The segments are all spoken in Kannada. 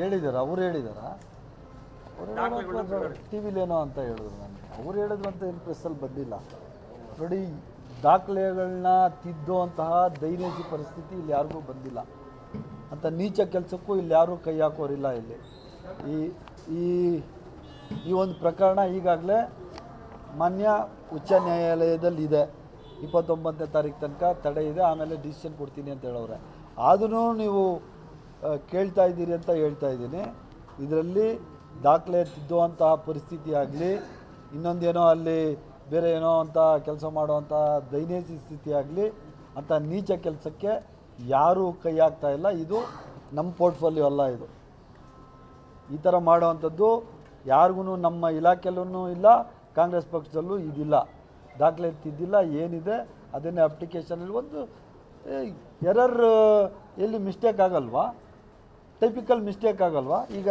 ಹೇಳಿದಾರ ಅವ್ರು ಹೇಳಿದಾರ? ಟಿವಿಲಿ ಟಿ ವಿಲೇನೋ ಅಂತ ಹೇಳಿದ್ರು ನನಗೆ. ಅವ್ರು ಹೇಳಿದ್ರು ಅಂತ ಏನು ಪ್ರೆಸ್ಸಲ್ಲಿ ಬಂದಿಲ್ಲ. ನೋಡಿ ದಾಖಲೆಗಳನ್ನ ತಿದ್ದುವಂತಹ ದೈನಂದಿನ ಪರಿಸ್ಥಿತಿ ಇಲ್ಲಿ ಯಾರಿಗೂ ಬಂದಿಲ್ಲ. ಅಂತ ನೀಚ ಕೆಲಸಕ್ಕೂ ಇಲ್ಲಿ ಯಾರೂ ಕೈ ಹಾಕೋರಿಲ್ಲ ಇಲ್ಲಿ. ಈ ಈ ಈ ಒಂದು ಪ್ರಕರಣ ಈಗಾಗಲೇ ಮಾನ್ಯ ಉಚ್ಚ ನ್ಯಾಯಾಲಯದಲ್ಲಿ ಇದೆ ಇಪ್ಪತ್ತೊಂಬತ್ತನೇ ತಾರೀಕು ತನಕ ತಡೆ ಇದೆ ಆಮೇಲೆ ಡಿಸಿಷನ್ ಕೊಡ್ತೀನಿ ಅಂತ ಹೇಳೋರೆ ಆದರೂ ನೀವು ಕೇಳ್ತಾ ಇದ್ದೀರಿ ಅಂತ ಹೇಳ್ತಾ ಇದ್ದೀನಿ. ಇದರಲ್ಲಿ ದಾಖಲೆ ತಿದ್ದುವಂತಹ ಪರಿಸ್ಥಿತಿ ಆಗಲಿ, ಇನ್ನೊಂದೇನೋ ಅಲ್ಲಿ ಬೇರೆ ಏನೋ ಅಂತ ಕೆಲಸ ಮಾಡುವಂಥ ದೈನೇಸಿ ಸ್ಥಿತಿ ಆಗಲಿ, ಅಂಥ ನೀಚ ಕೆಲಸಕ್ಕೆ ಯಾರೂ ಕೈ ಹಾಕ್ತಾ ಇಲ್ಲ. ಇದು ನಮ್ಮ ಪೋರ್ಟ್ಫೋಲಿಯೋ ಅಲ್ಲ ಇದು. ಈ ಥರ ಮಾಡುವಂಥದ್ದು ಯಾರಿಗೂ ನಮ್ಮ ಇಲಾಖೆಯಲ್ಲೂ ಇಲ್ಲ, ಕಾಂಗ್ರೆಸ್ ಪಕ್ಷದಲ್ಲೂ ಇದಿಲ್ಲ. ದಾಖಲೆ ತಿದ್ದಿಲ್ಲ ಏನಿದೆ, ಅದನ್ನೇ ಅಪ್ಲಿಕೇಶನಲ್ಲಿ ಒಂದು ಎರರ್ ಎಲ್ಲಿ ಮಿಸ್ಟೇಕ್ ಆಗಲ್ವಾ? ಟೈಪಿಕಲ್ ಮಿಸ್ಟೇಕ್ ಆಗಲ್ವಾ? ಈಗ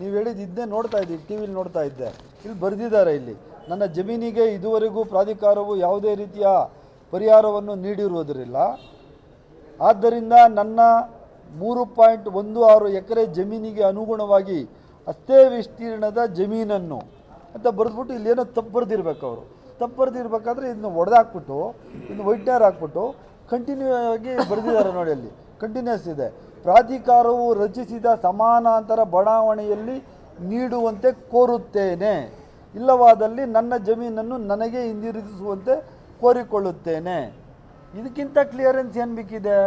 ನೀವು ಹೇಳಿದ್ದು ಇದನ್ನೇ ನೋಡ್ತಾ ಇದ್ದೀವಿ ಟಿ ವಿಲಿ ನೋಡ್ತಾ ಇದ್ದೆ. ಇಲ್ಲಿ ಬರೆದಿದ್ದಾರೆ ಇಲ್ಲಿ. ನನ್ನ ಜಮೀನಿಗೆ ಇದುವರೆಗೂ ಪ್ರಾಧಿಕಾರವು ಯಾವುದೇ ರೀತಿಯ ಪರಿಹಾರವನ್ನು ನೀಡಿರುವುದರಿಲ್ಲ ಆದ್ದರಿಂದ ನನ್ನ ಮೂರು ಪಾಯಿಂಟ್ ಒಂದು ಆರು ಎಕರೆ ಜಮೀನಿಗೆ ಅನುಗುಣವಾಗಿ ಅಷ್ಟೇ ವಿಸ್ತೀರ್ಣದ ಜಮೀನನ್ನು ಅಂತ ಬರೆದ್ಬಿಟ್ಟು ಇಲ್ಲೇನೋ ತಪ್ಪು ಬರೆದಿರ್ಬೇಕು ಅವರು. ತಪ್ಪು ಬರೆದಿರ್ಬೇಕಾದ್ರೆ ಇದನ್ನು ಒಡೆದಾಕ್ಬಿಟ್ಟು ಇನ್ನು ವೈಟ್ನರ್ ಹಾಕ್ಬಿಟ್ಟು ಕಂಟಿನ್ಯೂ ಆಗಿ ಬರೆದಿದ್ದಾರೆ ನೋಡಿ ಅಲ್ಲಿ. ಕಂಟಿನ್ಯೂಸ್ ಇದೆ. ಪ್ರಾಧಿಕಾರವು ರಚಿಸಿದ ಸಮಾನಾಂತರ ಬಡಾವಣೆಯಲ್ಲಿ ನೀಡುವಂತೆ ಕೋರುತ್ತೇನೆ. ಇಲ್ಲವಾದಲ್ಲಿ ನನ್ನ ಜಮೀನನ್ನು ನನಗೆ ಹಿಂದಿರುಗಿಸುವಂತೆ ಕೋರಿಕೊಳ್ಳುತ್ತೇನೆ. ಇದಕ್ಕಿಂತ ಕ್ಲಿಯರೆನ್ಸ್ ಏನು ಬೇಕಿದೆ?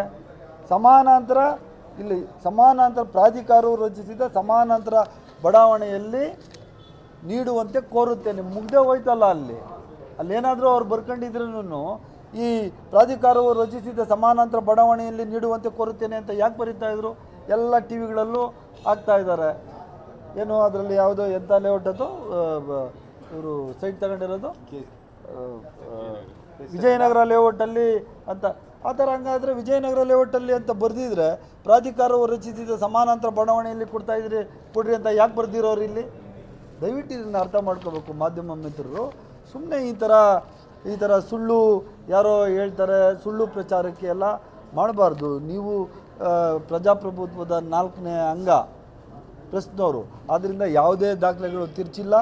ಸಮಾನಾಂತರ, ಇಲ್ಲಿ ಸಮಾನಾಂತರ ಪ್ರಾಧಿಕಾರವು ರಚಿಸಿದ ಸಮಾನಾಂತರ ಬಡಾವಣೆಯಲ್ಲಿ ನೀಡುವಂತೆ ಕೋರುತ್ತೇನೆ. ಮುಗ್ದೇ ಹೋಯ್ತಲ್ಲ ಅಲ್ಲಿ. ಅಲ್ಲೇನಾದರೂ ಅವ್ರು ಬರ್ಕೊಂಡಿದ್ರೂ ಈ ಪ್ರಾಧಿಕಾರವು ರಚಿಸಿದ ಸಮಾನಾಂತರ ಬಡಾವಣೆಯಲ್ಲಿ ನೀಡುವಂತೆ ಕೋರುತ್ತೇನೆ ಅಂತ ಯಾಕೆ ಬರೀತಾ ಇದ್ರು? ಎಲ್ಲ ಟಿ ವಿಗಳಲ್ಲೂ ಆಗ್ತಾ ಇದ್ದಾರೆ. ಏನು ಅದರಲ್ಲಿ ಯಾವುದೋ ಎಂಥ ಲೇಔಟ್ ಅದು? ಇವರು ಸೈಟ್ ತಗೊಂಡಿರೋದು? ವಿಜಯನಗರ ಲೇಔಟಲ್ಲಿ ಅಂತ. ಆ ಥರ ಹಂಗಾದರೆ ವಿಜಯನಗರ ಲೇಔಟಲ್ಲಿ ಅಂತ ಬರೆದಿದ್ರೆ ಪ್ರಾಧಿಕಾರವು ರಚಿಸಿದ ಸಮಾನಾಂತರ ಬಡಾವಣೆಯಲ್ಲಿ ಕೊಡ್ತಾ ಇದ್ರಿ ಕೊಡ್ರಿ ಅಂತ ಯಾಕೆ ಬರೆದಿರೋರು ಇಲ್ಲಿ? ದಯವಿಟ್ಟು ಇದನ್ನು ಅರ್ಥ ಮಾಡ್ಕೋಬೇಕು ಮಾಧ್ಯಮ ಮಿತ್ರರು. ಸುಮ್ಮನೆ ಈ ಥರ ಈ ಥರ ಸುಳ್ಳು ಯಾರೋ ಹೇಳ್ತಾರೆ, ಸುಳ್ಳು ಪ್ರಚಾರಕ್ಕೆ ಎಲ್ಲ ಮಾಡಬಾರ್ದು. ನೀವು ಪ್ರಜಾಪ್ರಭುತ್ವದ ನಾಲ್ಕನೇ ಅಂಗ ಪ್ರೆಸ್ನವರು ಆದ್ದರಿಂದ ಯಾವುದೇ ದಾಖಲೆಗಳು ತಿರ್ಚಿಲ್ಲ.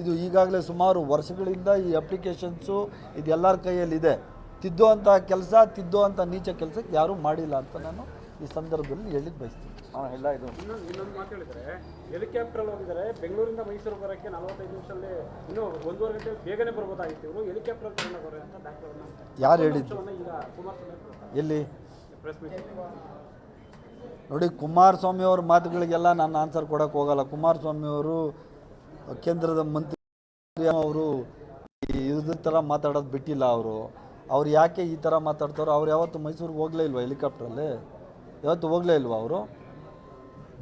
ಇದು ಈಗಾಗಲೇ ಸುಮಾರು ವರ್ಷಗಳಿಂದ ಈ ಅಪ್ಲಿಕೇಶನ್ಸು ಇದು ಎಲ್ಲರ ಕೈಯಲ್ಲಿದೆ. ತಿದ್ದುವಂಥ ಕೆಲಸ ತಿದ್ದುವಂಥ ನೀಚ ಕೆಲಸಕ್ಕೆ ಯಾರೂ ಮಾಡಿಲ್ಲ ಅಂತ ನಾನು ಈ ಸಂದರ್ಭದಲ್ಲಿ ಹೇಳಿದ್ ಬಯಸ್ತೀನಿ. ಹಾಂ ಎಲ್ಲ ಇದು. ಇನ್ನೊಂದು ಇನ್ನೊಂದು ಮಾತು ಹೇಳಿದ್ರೆ ಹೆಲಿಕಾಪ್ಟರ್ ಹೋಗಿದ್ದಾರೆ ಬೆಂಗಳೂರಿಂದ ಮೈಸೂರು ಬರೋಕ್ಕೆ ನಲವತ್ತೈದು ನಿಮಿಷದಲ್ಲಿ ಇನ್ನೂ ಒಂದೂವರೆ ಗಂಟೆ ಬೇಗನೆ ಬರ್ಬೋದಾಗಿತ್ತು. ಇವರು ಹೆಲಿಕಾಪ್ಟರ್ ತಗೊಂಡೋಗೋರೆ ಅಂತ ಡಾಕ್ಟರ್ ಯಾರು ಹೇಳಿದ್ರು ಈಗ ಕುಮಾರಸ್ವಾಮಿ ಎಲ್ಲಿ? ಪ್ರೆಸ್ ಮೀಟ್ ನೋಡಿ ಕುಮಾರಸ್ವಾಮಿ ಅವ್ರ ಮಾತುಗಳಿಗೆಲ್ಲ ನಾನು ಆನ್ಸರ್ ಕೊಡೋಕೆ ಹೋಗಲ್ಲ. ಕುಮಾರಸ್ವಾಮಿ ಅವರು ಕೇಂದ್ರದ ಮಂತ್ರಿ ಅವರು ಇದ್ರ ಥರ ಮಾತಾಡೋದು ಬಿಟ್ಟಿಲ್ಲ ಅವರು. ಅವ್ರು ಯಾಕೆ ಈ ಥರ ಮಾತಾಡ್ತಾರೋ ಅವ್ರು ಯಾವತ್ತು ಮೈಸೂರಿಗೆ ಹೋಗಲೇ ಇಲ್ವಾ ಹೆಲಿಕಾಪ್ಟ್ರಲ್ಲಿ? ಯಾವತ್ತು ಹೋಗಲೇ ಇಲ್ವಾ ಅವರು?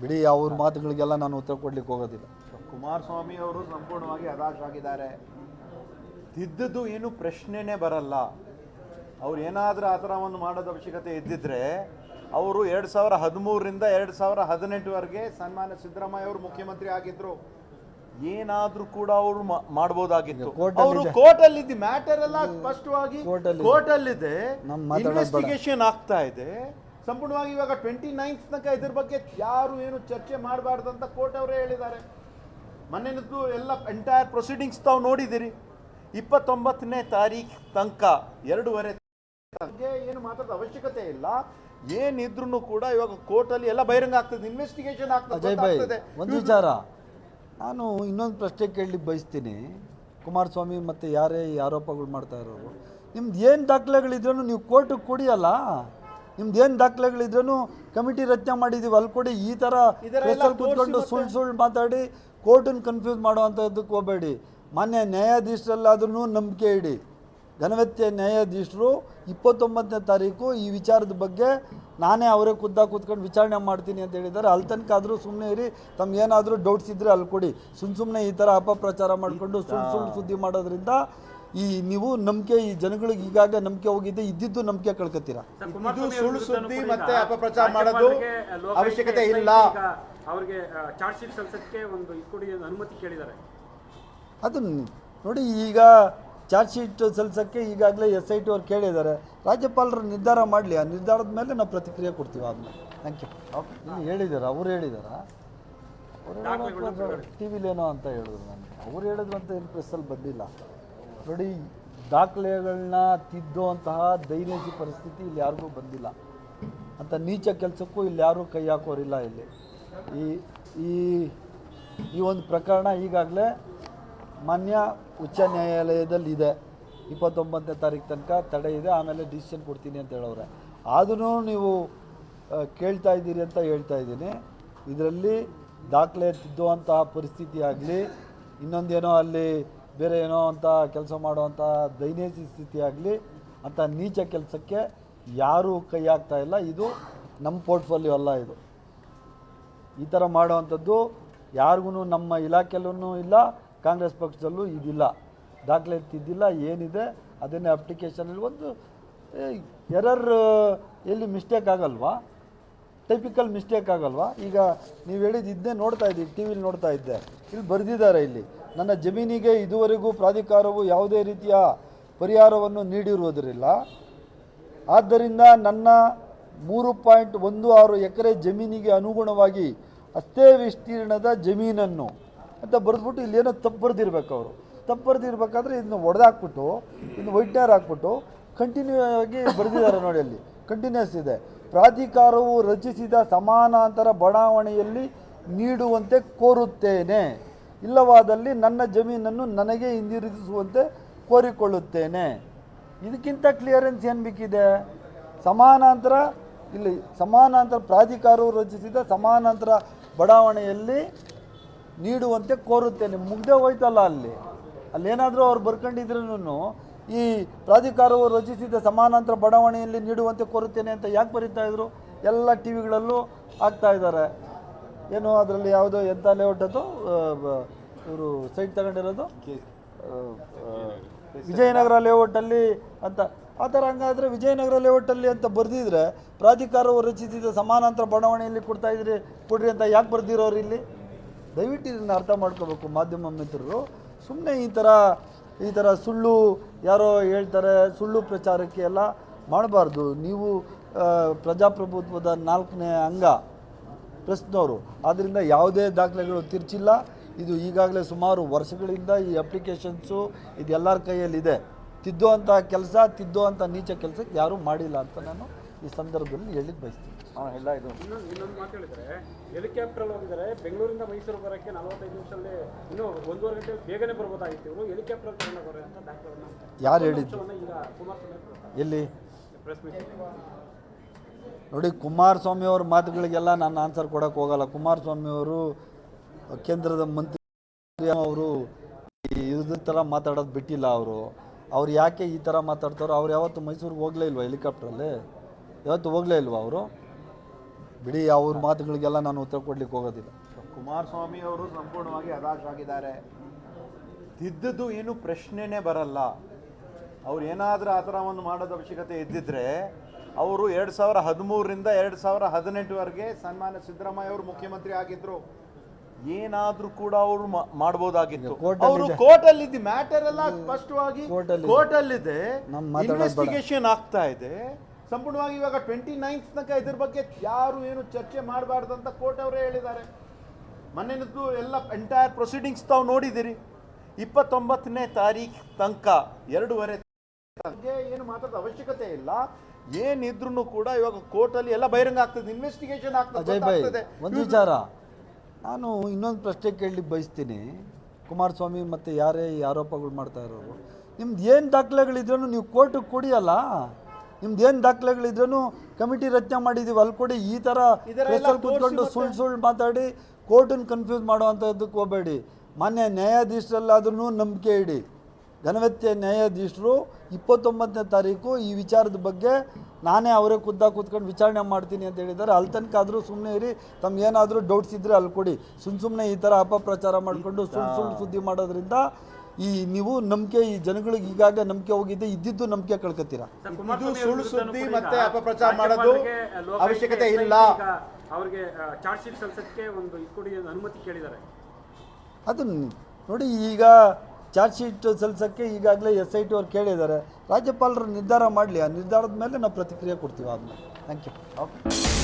ಬಿಡಿ ಅವ್ರ ಮಾತುಗಳಿಗೆಲ್ಲ ನಾನು ಉತ್ತರ ಕೊಡ್ಲಿಕ್ಕೆ ಹೋಗೋದಿಲ್ಲ. ಕುಮಾರಸ್ವಾಮಿ ಅವರು ಸಂಪೂರ್ಣವಾಗಿ ಹತಾಶ ಆಗಿದ್ದಾರೆ ತಿದ್ದದ್ದು ಏನು ಪ್ರಶ್ನೆನೇ ಬರಲ್ಲ. ಅವ್ರು ಏನಾದರೂ ಆ ಥರ ಒಂದು ಮಾಡೋದು ಅವಶ್ಯಕತೆ ಇದ್ದಿದ್ರೆ ಅವರು ಎರಡು ಸಾವಿರ ಹದಿಮೂರರಿಂದ ಎರಡು ಸಾವಿರ ಹದಿನೆಂಟುವರೆಗೆ ಸನ್ಮಾನ್ಯ ಸಿದ್ದರಾಮಯ್ಯ ಅವರು ಮುಖ್ಯಮಂತ್ರಿ ಆಗಿದ್ರು. ಏನಾದ್ರೂ ಕೂಡ ಅವರು ಮಾಡಬಹುದಾಗಿತ್ತು ಅವರು ಇದೆ. ಕೋರ್ಟಲ್ಲಿ ಇದ್ದ ಮ್ಯಾಟರ್ ಎಲ್ಲ ಸ್ಪಷ್ಟವಾಗಿ ಕೋರ್ಟಲ್ಲಿ ಇದೆ. ಕೋರ್ಟಲ್ಲಿದೆ. ಇನ್ವೆಸ್ಟಿಗೇಷನ್ ಆಗ್ತಾ ಇದೆ. ಸಂಪೂರ್ಣವಾಗಿ ಇವಾಗ ಟ್ವೆಂಟಿ ನೈನ್ತ್ ತನಕ ಇದ್ರ ಬಗ್ಗೆ ಯಾರು ಏನು ಚರ್ಚೆ ಮಾಡಬಾರ್ದು ಅಂತ ಕೋರ್ಟ್ ಅವರೇ ಹೇಳಿದ್ದಾರೆ. ಮನೆಯದ್ದು ಎಲ್ಲ ಎಂಟೈರ್ ಪ್ರೊಸೀಡಿಂಗ್ಸ್ ತಾವು ನೋಡಿದ್ದೀರಿ. ಇಪ್ಪತ್ತೊಂಬತ್ತನೇ ತಾರೀಖ್ ತನಕ ಎರಡೂವರೆ ಬಗ್ಗೆ ಏನು ಮಾತಾಡೋದು ಅವಶ್ಯಕತೆ ಇಲ್ಲ. ಏನಿದ್ರು ಕೂಡ ಇವಾಗ ಕೋರ್ಟಲ್ಲಿ ಎಲ್ಲ ಬಹಿರಂಗ ಆಗ್ತದೆ ಇನ್ವೆಸ್ಟಿಗೇಷನ್ ಆಗ್ತದೆ ಒಂದು ವಿಚಾರ. ನಾನು ಇನ್ನೊಂದು ಪ್ರಶ್ನೆ ಕೇಳಲಿಕ್ಕೆ ಬಯಸ್ತೀನಿ. ಕುಮಾರಸ್ವಾಮಿ ಮತ್ತು ಯಾರೇ ಈ ಆರೋಪಗಳು ಮಾಡ್ತಾ ಇರೋರು. ನಿಮ್ದು ಏನು ದಾಖಲೆಗಳಿದ್ರೂ ನೀವು ಕೋರ್ಟಿಗೆ ಕೊಡಿಯಲ್ಲ ನಿಮ್ದು ಏನು ದಾಖಲೆಗಳಿದ್ರೂ ಕಮಿಟಿ ರಚನೆ ಮಾಡಿದ್ದೀವಿ ಅಲ್ಲಿ ಕೊಡಿ ಈ ಥರ ಪ್ರೆಸ್ಸಲ್ಲಿ ಕೂತ್ಕೊಂಡು ಸುಳ್ಳು ಸುಳ್ಳು ಮಾತಾಡಿ ಕೋರ್ಟನ್ನು ಕನ್ಫ್ಯೂಸ್ ಮಾಡುವಂಥದ್ದಕ್ಕೆ ಹೋಗಬೇಡಿ. ಮಾನ್ಯ ನ್ಯಾಯಾಧೀಶರಲ್ಲಾದ್ರೂ ನಂಬಿಕೆ ಇಡಿ. ಘನವೆತ್ಯ ನ್ಯಾಯಾಧೀಶರು ಇಪ್ಪತ್ತೊಂಬತ್ತನೇ ತಾರೀಕು ಈ ವಿಚಾರದ ಬಗ್ಗೆ ನಾನೇ ಅವರೇ ಖುದ್ದಾಗಿ ಕೂತ್ಕೊಂಡು ವಿಚಾರಣೆ ಮಾಡ್ತೀನಿ ಅಂತ ಹೇಳಿದ್ದಾರೆ. ಅಲ್ಲಿ ತನಕ ಆದರೂ ಸುಮ್ಮನೆ ಇರಿ. ತಮ್ಗೇನಾದರೂ ಡೌಟ್ಸ್ ಇದ್ದರೆ ಅಲ್ಲಿ ಕೊಡಿ. ಸುಮ್ಮ ಸುಮ್ಮನೆ ಈ ಥರ ಅಪಪ್ರಚಾರ ಮಾಡಿಕೊಂಡು ಸುಳ್ಳು ಸುಳ್ಳು ಸುದ್ದಿ ಮಾಡೋದ್ರಿಂದ ಈ ನೀವು ನಂಬಿಕೆ ಈ ಜನಗಳಿಗೆ ಈಗಾಗ ನಂಬಿಕೆ ಹೋಗಿದ್ದೆ ಇದ್ದಿದ್ದು ನಂಬಿಕೆ ಕಳ್ಕೊತೀರಾ ಇದು ಸುಳ್ಳು ಸುದ್ದಿ ಮತ್ತೆ ಅಪಪ್ರಚಾರ ಮಾಡೋದು ಅವಶ್ಯಕತೆ ಇಲ್ಲ. ಅವರಿಗೆ ಚಾರ್ಜ್ ಶೀಟ್ ಸಲ್ಲಿಸೋಕ್ಕೆ ಒಂದು ಇದು ಕೊಡಿ ಅನುಮತಿ ಕೇಳಿದ್ದಾರೆ. ಅದು ನೋಡಿ ಈಗ ಚಾರ್ಜ್ ಶೀಟ್ ಸಲ್ಲಿಸೋಕ್ಕೆ ಈಗಾಗಲೇ ಎಸ್ ಐ ಟಿ ಅವ್ರು ಕೇಳಿದ್ದಾರೆ. ರಾಜ್ಯಪಾಲರು ನಿರ್ಧಾರ ಮಾಡಲಿ ಆ ನಿರ್ಧಾರದ ಮೇಲೆ ನಾವು ಪ್ರತಿಕ್ರಿಯೆ ಕೊಡ್ತೀವಿ ಅದನ್ನ ಥ್ಯಾಂಕ್ ಯು ಇಲ್ಲಿ ಹೇಳಿದ್ದಾರೆ ಅವ್ರು ಹೇಳಿದಾರ? ಟಿ ವಿಲೇನೋ ಅಂತ ಹೇಳಿದ್ರು ನನಗೆ. ಅವ್ರು ಹೇಳಿದ್ರು ಅಂತ ಏನು ಪ್ರೆಸ್ಸಲ್ಲಿ ಬಂದಿಲ್ಲ. ನೋಡಿ ದಾಖಲೆಗಳನ್ನ ತಿದ್ದುವಂತಹ ದೈನಂದಿನ ಪರಿಸ್ಥಿತಿ ಇಲ್ಲಿ ಯಾರಿಗೂ ಬಂದಿಲ್ಲ. ಅಂತ ನೀಚ ಕೆಲಸಕ್ಕೂ ಇಲ್ಲಿ ಯಾರೂ ಕೈ ಹಾಕೋರಿಲ್ಲ ಇಲ್ಲಿ. ಈ ಈ ಈ ಒಂದು ಪ್ರಕರಣ ಈಗಾಗಲೇ ಮಾನ್ಯ ಉಚ್ಚ ನ್ಯಾಯಾಲಯದಲ್ಲಿ ಇದೆ. ಇಪ್ಪತ್ತೊಂಬತ್ತನೇ ತಾರೀಕು ತನಕ ತಡೆ ಇದೆ, ಆಮೇಲೆ ಡಿಸಿಷನ್ ಕೊಡ್ತೀನಿ ಅಂತ ಹೇಳೋರೆ ಆದರೂ ನೀವು ಕೇಳ್ತಾ ಇದ್ದೀರಿ ಅಂತ ಹೇಳ್ತಾ ಇದ್ದೀನಿ. ಇದರಲ್ಲಿ ದಾಖಲೆ ತಿದ್ದುವಂತಹ ಪರಿಸ್ಥಿತಿ ಆಗಲಿ, ಇನ್ನೊಂದೇನೋ ಅಲ್ಲಿ ಬೇರೆ ಏನೋ ಅಂತ ಕೆಲಸ ಮಾಡುವಂಥ ದೈನೇಜಿ ಸ್ಥಿತಿ ಆಗಲಿ, ಅಂತ ನೀಚ ಕೆಲಸಕ್ಕೆ ಯಾರೂ ಕೈ ಹಾಕ್ತಾ ಇಲ್ಲ. ಇದು ನಮ್ಮ ಪೋರ್ಟ್ಫೋಲಿಯೋ ಅಲ್ಲ ಇದು. ಈ ಥರ ಮಾಡುವಂಥದ್ದು ಯಾರಿಗೂ ನಮ್ಮ ಇಲಾಖೆಯಲ್ಲೂ ಇಲ್ಲ, ಕಾಂಗ್ರೆಸ್ ಪಕ್ಷದಲ್ಲೂ ಇದಿಲ್ಲ. ದಾಖಲೆ ತಿದ್ದಿಲ್ಲ ಏನಿದೆ, ಅದನ್ನೇ ಅಪ್ಲಿಕೇಶನಲ್ಲಿ ಒಂದು ಎರರ್ ಎಲ್ಲಿ ಮಿಸ್ಟೇಕ್ ಆಗಲ್ವಾ? ಟೈಪಿಕಲ್ ಮಿಸ್ಟೇಕ್ ಆಗಲ್ವಾ? ಈಗ ನೀವು ಹೇಳಿದ ಇದನ್ನೇ ನೋಡ್ತಾ ಇದ್ದೀವಿ ಟಿ ವಿಲಿ ನೋಡ್ತಾ ಇದ್ದೆ. ಇಲ್ಲಿ ಬರೆದಿದ್ದಾರೆ ಇಲ್ಲಿ. ನನ್ನ ಜಮೀನಿಗೆ ಇದುವರೆಗೂ ಪ್ರಾಧಿಕಾರವು ಯಾವುದೇ ರೀತಿಯ ಪರಿಹಾರವನ್ನು ನೀಡಿರುವುದರಿಲ್ಲ ಆದ್ದರಿಂದ ನನ್ನ ಮೂರು ಪಾಯಿಂಟ್ ಒಂದು ಆರು ಎಕರೆ ಜಮೀನಿಗೆ ಅನುಗುಣವಾಗಿ ಅಷ್ಟೇ ವಿಸ್ತೀರ್ಣದ ಜಮೀನನ್ನು ಅಂತ ಬರೆದ್ಬಿಟ್ಟು ಇಲ್ಲೇನೋ ತಪ್ಪು ಬರೆದಿರ್ಬೇಕು ಅವರು. ತಪ್ಪು ಬರೆದಿರ್ಬೇಕಾದ್ರೆ ಇದನ್ನ ಒಡೆದಾಕ್ಬಿಟ್ಟು ಇನ್ನು ವೈಟ್ನರ್ ಹಾಕ್ಬಿಟ್ಟು ಕಂಟಿನ್ಯೂ ಆಗಿ ಬರೆದಿದ್ದಾರೆ ನೋಡಿ ಅಲ್ಲಿ. ಕಂಟಿನ್ಯೂಸ್ ಇದೆ. ಪ್ರಾಧಿಕಾರವು ರಚಿಸಿದ ಸಮಾನಾಂತರ ಬಡಾವಣೆಯಲ್ಲಿ ನೀಡುವಂತೆ ಕೋರುತ್ತೇನೆ. ಇಲ್ಲವಾದಲ್ಲಿ ನನ್ನ ಜಮೀನನ್ನು ನನಗೆ ಹಿಂದಿರುಗಿಸುವಂತೆ ಕೋರಿಕೊಳ್ಳುತ್ತೇನೆ. ಇದಕ್ಕಿಂತ ಕ್ಲಿಯರೆನ್ಸ್ ಏನು ಬೇಕಿದೆ? ಸಮಾನಾಂತರ, ಇಲ್ಲಿ ಸಮಾನಾಂತರ ಪ್ರಾಧಿಕಾರವು ರಚಿಸಿದ ಸಮಾನಾಂತರ ಬಡಾವಣೆಯಲ್ಲಿ ನೀಡುವಂತೆ ಕೋರುತ್ತೇನೆ. ಮುಗ್ದೇ ಹೋಯ್ತಲ್ಲ ಅಲ್ಲಿ. ಅಲ್ಲೇನಾದರೂ ಅವ್ರು ಬರ್ಕೊಂಡಿದ್ರೂ ಈ ಪ್ರಾಧಿಕಾರವು ರಚಿಸಿದ ಸಮಾನಾಂತರ ಬಡಾವಣೆಯಲ್ಲಿ ನೀಡುವಂತೆ ಕೋರುತ್ತೇನೆ ಅಂತ ಯಾಕೆ ಬರೀತಾ ಇದ್ರು? ಎಲ್ಲ ಟಿ ವಿಗಳಲ್ಲೂ ಆಗ್ತಾ ಇದ್ದಾರೆ. ಏನು ಅದರಲ್ಲಿ ಯಾವುದೋ ಎಂಥ ಲೇಔಟ್ ಅದು ಇವರು ಸೈಟ್ ತಗೊಂಡಿರೋದು. ವಿಜಯನಗರ ಲೇಔಟಲ್ಲಿ ಅಂತ. ಆ ಥರ ಹಂಗಾದರೆ ವಿಜಯನಗರ ಲೇಔಟಲ್ಲಿ ಅಂತ ಬರೆದಿದ್ರೆ ಪ್ರಾಧಿಕಾರವು ರಚಿಸಿದ ಸಮಾನಾಂತರ ಬಡಾವಣೆಯಲ್ಲಿ ಕೊಡ್ತಾ ಇದ್ರಿ ಕೊಡ್ರಿ ಅಂತ ಯಾಕೆ ಬರ್ದಿರೋರು ಇಲ್ಲಿ? ದಯವಿಟ್ಟು ಇದನ್ನು ಅರ್ಥ ಮಾಡ್ಕೋಬೇಕು ಮಾಧ್ಯಮ ಮಿತ್ರರು. ಸುಮ್ಮನೆ ಈ ಥರ ಈ ಥರ ಸುಳ್ಳು ಯಾರೋ ಹೇಳ್ತಾರೆ ಸುಳ್ಳು ಪ್ರಚಾರಕ್ಕೆ ಎಲ್ಲ ಮಾಡಬಾರ್ದು. ನೀವು ಪ್ರಜಾಪ್ರಭುತ್ವದ ನಾಲ್ಕನೇ ಅಂಗ ಪ್ರೆಸ್ನವರು ಆದ್ದರಿಂದ ಯಾವುದೇ ದಾಖಲೆಗಳು ತಿರ್ಚಿಲ್ಲ. ಇದು ಈಗಾಗಲೇ ಸುಮಾರು ವರ್ಷಗಳಿಂದ ಈ ಅಪ್ಲಿಕೇಶನ್ಸು ಇದೆಲ್ಲರ ಕೈಯಲ್ಲಿದೆ. ತಿದ್ದುವಂಥ ಕೆಲಸ ತಿದ್ದುವಂಥ ನೀಚ ಕೆಲಸಕ್ಕೆ ಯಾರೂ ಮಾಡಿಲ್ಲ ಅಂತ ನಾನು ಈ ಸಂದರ್ಭದಲ್ಲಿ ಹೇಳಿದ್ದು ಬಯಸ್ತೀನಿ. ಎಲ್ಲ ಇದು. ಇನ್ನೊಂದು ಇನ್ನೊಂದು ಮಾತು ಹೇಳಿದ್ರೆ ಹೆಲಿಕಾಪ್ಟರ್ ಹೋಗಿದ್ದಾರೆ ಬೆಂಗಳೂರಿಂದ ಮೈಸೂರು ಬರೋಕ್ಕೆ ನಲವತ್ತೈದು ನಿಮಿಷದಲ್ಲಿ ಇನ್ನೂ ಒಂದೂವರೆ ಗಂಟೆ ಬೇಗನೆ ಬರ್ಬೋದಾಗಿತ್ತು ಇವರು. ಹೆಲಿಕಾಪ್ಟರ್ ತಗೊಂಡೋಗ್ರೆ ಅಂತ ಡಾಕ್ಟರ್ ಯಾರು ಹೇಳಿದ್ದು? ಈಗ ಕುಮಾರಸ್ವಾಮಿ ಎಲ್ಲಿ? ಪ್ರೆಸ್ ಮೀಟ್ ನೋಡಿ, ಕುಮಾರಸ್ವಾಮಿ ಅವ್ರ ಮಾತುಗಳಿಗೆಲ್ಲ ನಾನು ಆನ್ಸರ್ ಕೊಡೋಕೆ ಹೋಗಲ್ಲ. ಕುಮಾರಸ್ವಾಮಿ ಅವರು ಕೇಂದ್ರದ ಮಂತ್ರಿ ಅವರು ಇದ್ರ ಥರ ಮಾತಾಡೋದು ಬಿಟ್ಟಿಲ್ಲ ಅವರು. ಅವ್ರು ಯಾಕೆ ಈ ಥರ ಮಾತಾಡ್ತಾರೋ, ಅವ್ರು ಯಾವತ್ತು ಮೈಸೂರಿಗೆ ಹೋಗಲೇ ಇಲ್ವಾ ಹೆಲಿಕಾಪ್ಟ್ರಲ್ಲಿ? ಯಾವತ್ತು ಹೋಗಲೇ ಇಲ್ವಾ ಅವರು? ಬಿಡಿ, ಅವ್ರ ಮಾತುಗಳಿಗೆಲ್ಲ ನಾನು ಉತ್ತರ ಕೊಡ್ಲಿಕ್ಕೆ ಹೋಗೋದಿಲ್ಲ. ಕುಮಾರಸ್ವಾಮಿ ಅವರು ಸಂಪೂರ್ಣವಾಗಿ ಅದಾಶ್ ಆಗಿದ್ದಾರೆ. ತಿದ್ದದ್ದು ಏನು ಪ್ರಶ್ನೆನೇ ಬರಲ್ಲ. ಅವ್ರು ಏನಾದರೂ ಆ ಥರ ಒಂದು ಮಾಡೋದು ಅವಶ್ಯಕತೆ ಇದ್ದಿದ್ರೆ ಅವರು ಎರಡು ಸಾವಿರ ಹದಿಮೂರರಿಂದ ಎರಡು ಸಾವಿರ ಹದಿನೆಂಟುವರೆಗೆ ಸನ್ಮಾನ್ಯ ಸಿದ್ದರಾಮಯ್ಯ ಅವರು ಮುಖ್ಯಮಂತ್ರಿ ಆಗಿದ್ರು. ಏನಾದ್ರೂ ಕೂಡ ಅವರು ಮಾಡಬಹುದಾಗಿತ್ತು ಅವರು court ಅಲ್ಲಿ ಮ್ಯಾಟರ್ ಎಲ್ಲ ಸ್ಪಷ್ಟವಾಗಿ ಕೋರ್ಟ್ ಅಲ್ಲಿದೆ. ಇನ್ವೆಸ್ಟಿಗೇಷನ್ ಆಗ್ತಾ ಇದೆ. ಸಂಪೂರ್ಣವಾಗಿ ಇವಾಗ ಟ್ವೆಂಟಿ ನೈನ್ತ್ ತನಕ ಇದ್ರ ಬಗ್ಗೆ ಯಾರು ಏನು ಚರ್ಚೆ ಮಾಡಬಾರ್ದು ಅಂತ ಕೋರ್ಟ್ ಅವರೇ ಹೇಳಿದ್ದಾರೆ. ಮೊನ್ನೆನದ್ದು ಎಲ್ಲ ಎಂಟೈರ್ ಪ್ರೊಸೀಡಿಂಗ್ಸ್ ತಾವು ನೋಡಿದಿರಿ ಇಪ್ಪತ್ತೊಂಬತ್ತನೇ ತಾರೀಖ್ ತನಕ ಎರಡೂವರೆ ಏನು ಮಾತಾಡೋದು ಅವಶ್ಯಕತೆ ಇಲ್ಲ. ಏನಿದ್ರು ಕೂಡ ಇವಾಗ ಕೋರ್ಟಲ್ಲಿ ಎಲ್ಲ ಬಹಿರಂಗ ಆಗ್ತದೆ ಇನ್ವೆಸ್ಟಿಗೇಷನ್ ಆಗ್ತದೆ ಅಜಯ್ ಭಾಯ್ ಗೊತ್ತಾಗ್ತದೆ. ಒಂದು ವಿಚಾರ. ನಾನು ಇನ್ನೊಂದು ಪ್ರಶ್ನೆ ಕೇಳಲಿಕ್ಕೆ ಬಯಸ್ತೀನಿ. ಕುಮಾರಸ್ವಾಮಿ ಮತ್ತು ಯಾರೇ ಈ ಆರೋಪಗಳು ಮಾಡ್ತಾ ಇರೋರು ನಿಮ್ದು ಏನು ದಾಖಲೆಗಳಿದ್ರೂ ನೀವು ಕೋರ್ಟಿಗೆ ಕೊಡಿಯಲ್ಲ? ನಿಮ್ದು ಏನು ದಾಖಲೆಗಳಿದ್ರೂ ಕಮಿಟಿ ರಚನೆ ಮಾಡಿದ್ದೀವಿ ಅಲ್ಲಿ ಕೊಡಿ ಈ ಥರ ಪ್ರೆಸ್ಸಲ್ಲಿ ತೋರ್ಸಿ ಕೂತ್ಕೊಂಡು ಮತ್ತೆ- ಸುಳ್ಳು ಸುಳ್ಳು ಮಾತಾಡಿ ಕೋರ್ಟನ್ನು ಕನ್ಫ್ಯೂಸ್ ಮಾಡುವಂಥದ್ದಕ್ಕೆ ಹೋಗಬೇಡಿ. ಮಾನ್ಯ ನ್ಯಾಯಾಧೀಶರಲ್ಲಾದ್ರೂ ನಂಬಿಕೆ ಇಡಿ. ಘನವೆತ್ಯ ನ್ಯಾಯಾಧೀಶರು ಇಪ್ಪತ್ತೊಂಬತ್ತನೇ ತಾರೀಕು ಈ ವಿಚಾರದ ಬಗ್ಗೆ ನಾನೇ ಅವರೇ ಖುದ್ದಾಗಿ ಕೂತ್ಕೊಂಡು ವಿಚಾರಣೆ ಮಾಡ್ತೀನಿ ಅಂತ ಹೇಳಿದ್ದಾರೆ. ಅಲ್ಲಿ ತನಕ ಆದರೂ ಸುಮ್ಮನೆ ಇರಿ ತಮ್ಗೆ ಏನಾದರೂ ಡೌಟ್ಸ್ ಇದ್ದರೆ ಅಲ್ಲಿ ಕೊಡಿ. ಸುಮ್ಮ ಸುಮ್ಮನೆ ಈ ಥರ ಅಪಪ್ರಚಾರ ಮಾಡಿಕೊಂಡು ಸುಳ್ಳು ಸುಳ್ಳು ಸುದ್ದಿ ಮಾಡೋದ್ರಿಂದ ಈ ನೀವು ನಂಬಿಕೆ ಈ ಜನಗಳಿಗೆ ಈಗಾಗಲೇ ನಂಬಿಕೆ ಹೋಗಿದೆ ಇದ್ದಿದ್ದು ನಂಬಿಕೆ ಕಳ್ಕೊತೀರಾ ಇದು ಸುಳ್ಳು ಸುದ್ದಿ ಮತ್ತೆ ಅಪಪ್ರಚಾರ ಮಾಡೋದು ಅವಶ್ಯಕತೆ ಇಲ್ಲ. ಅವರಿಗೆ ಚಾರ್ಜ್ ಶೀಟ್ ಸಲ್ಲಿಸಕ್ಕೆ ಒಂದು ಅನುಮತಿ ಕೇಳಿದ್ದಾರೆ. ಅದನ್ನು ನೋಡಿ ಈಗ ಚಾರ್ಜ್ ಶೀಟ್ ಸಲ್ಲಿಸೋಕ್ಕೆ ಈಗಾಗಲೇ ಎಸ್ ಐ ಟಿ ಅವ್ರು ಕೇಳಿದ್ದಾರೆ. ರಾಜ್ಯಪಾಲರು ನಿರ್ಧಾರ ಮಾಡಲಿ, ಆ ನಿರ್ಧಾರದ ಮೇಲೆ ನಾವು ಪ್ರತಿಕ್ರಿಯೆ ಕೊಡ್ತೀವಿ ಆದ್ಮೇಲೆ. Thank you okay